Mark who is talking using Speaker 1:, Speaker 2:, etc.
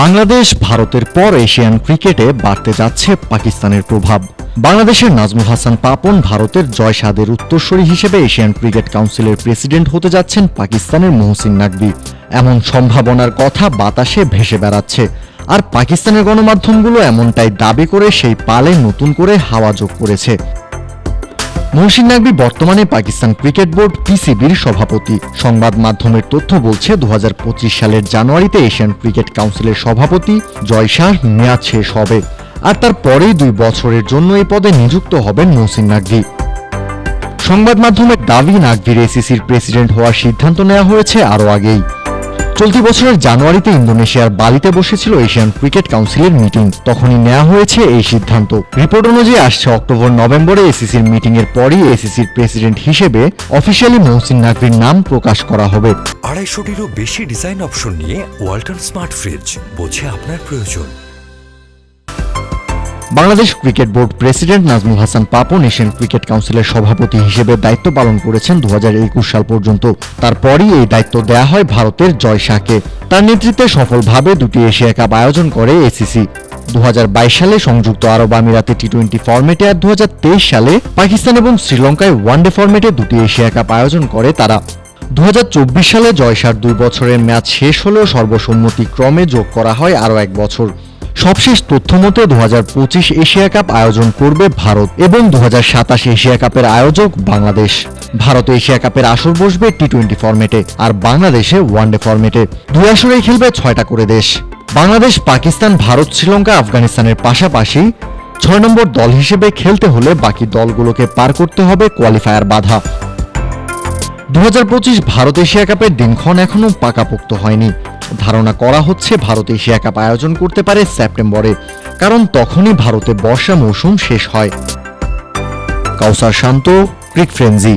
Speaker 1: বাংলাদেশ ভারতের পর এশিয়ান ক্রিকেটে বাড়তে যাচ্ছে পাকিস্তানের প্রভাব। বাংলাদেশের নাজমুল হাসান পাপন ভারতের জয় সাদের উত্তরসূরি হিসেবে এশিয়ান ক্রিকেট কাউন্সিলের প্রেসিডেন্ট হতে যাচ্ছেন পাকিস্তানের মহসিন নাকভি। এমন সম্ভাবনার কথা বাতাসে ভেসে বেড়াচ্ছে। আর পাকিস্তানের গণমাধ্যমগুলো এমনটাই দাবি করে সেই পালে নতুন করে হাওয়া যোগ করেছে। মহসিন নাকবি বর্তমানে পাকিস্তান ক্রিকেট বোর্ড পিসিবির সভাপতি। সংবাদ মাধ্যমের তথ্য বলছে দু হাজার পঁচিশ সালের জানুয়ারিতে এশিয়ান ক্রিকেট কাউন্সিলের সভাপতি জয় শাহর মেয়াদ শেষ হবে। আর তার পরেই দুই বছরের জন্য এই পদে নিযুক্ত হবেন মহসিন নাকভি সংবাদ মাধ্যমের দাবি নাকভির এসিসির প্রেসিডেন্ট হওয়ার সিদ্ধান্ত নেওয়া হয়েছে আরও আগেই। চলতি বছরের জানুয়ারিতে ইন্দোনেশিয়ার বালিতে বসেছিল এশিয়ান ক্রিকেট কাউন্সিলের মিটিং। তখনই নেওয়া হয়েছে এই সিদ্ধান্ত। রিপোর্ট অনুযায়ী আসছে অক্টোবর, নভেম্বরে এসিসির মিটিং এর পরই এসিসির প্রেসিডেন্ট হিসেবে অফিসিয়ালি মহসিন নাকভির নাম প্রকাশ করা হবে।
Speaker 2: আড়াইশোটিরও বেশি ডিজাইন অপশন নিয়ে ওয়ালটন স্মার্ট ফ্রিজ, বোঝে আপনার প্রয়োজন।
Speaker 1: Bangladesh cricket board president Nazmul Hasan Papon Asian cricket কাউন্সিলের সভাপতি হিসেবে দায়িত্ব পালন করেছেন দু হাজার একুশ সাল পর্যন্ত। তারপরই এই দায়িত্ব দেয়া হয় ভারতের জয় শাহকে। তার নেতৃত্বে সফলভাবে দুটি এশিয়া কাপ আয়োজন করে এসিসি দু হাজার বাইশ সালে সংযুক্ত আরব আমিরাতে টি টোয়েন্টি ফরম্যাটে আর দু হাজার তেইশ সালে পাকিস্তান এবং শ্রীলঙ্কায় ওয়ানডে ফরম্যাটে দুটি এশিয়া কাপ আয়োজন করে তারা। দু হাজার চব্বিশ সালে জয়সার দুই বছরের ম্যাচ শেষ হলেও সর্বসম্মতিক্রমে যোগ করা হয় আরও এক বছর। সবশেষ তথ্য মতে দু হাজার পঁচিশ এশিয়া কাপ আয়োজন করবে ভারত এবং দু হাজার সাতাশ এশিয়া কাপের আয়োজক বাংলাদেশ। ভারত এশিয়া কাপের আসর বসবে টি টোয়েন্টি ফরম্যাটে আর বাংলাদেশে ওয়ানডে ফরম্যাটে। দুই আসরেই খেলবে ছয়টা করে দেশ। বাংলাদেশ, পাকিস্তান, ভারত, শ্রীলঙ্কা, আফগানিস্তানের পাশাপাশি ছয় নম্বর দল হিসেবে খেলতে হলে বাকি দলগুলোকে পার করতে হবে কোয়ালিফায়ার বাধা। দু হাজার পঁচিশ ভারত এশিয়া কাপের দিনক্ষণ এখনও পাকাপোক্ত হয়নি। ধারণা করা হচ্ছে ভারত এশিয়া কাপ আয়োজন করতে পারে সেপ্টেম্বরে, কারণ তখনই ভারতে বর্ষা মৌসুম শেষ হয়। কাউসার শান্ত, ক্রিক ফ্রেঞ্জি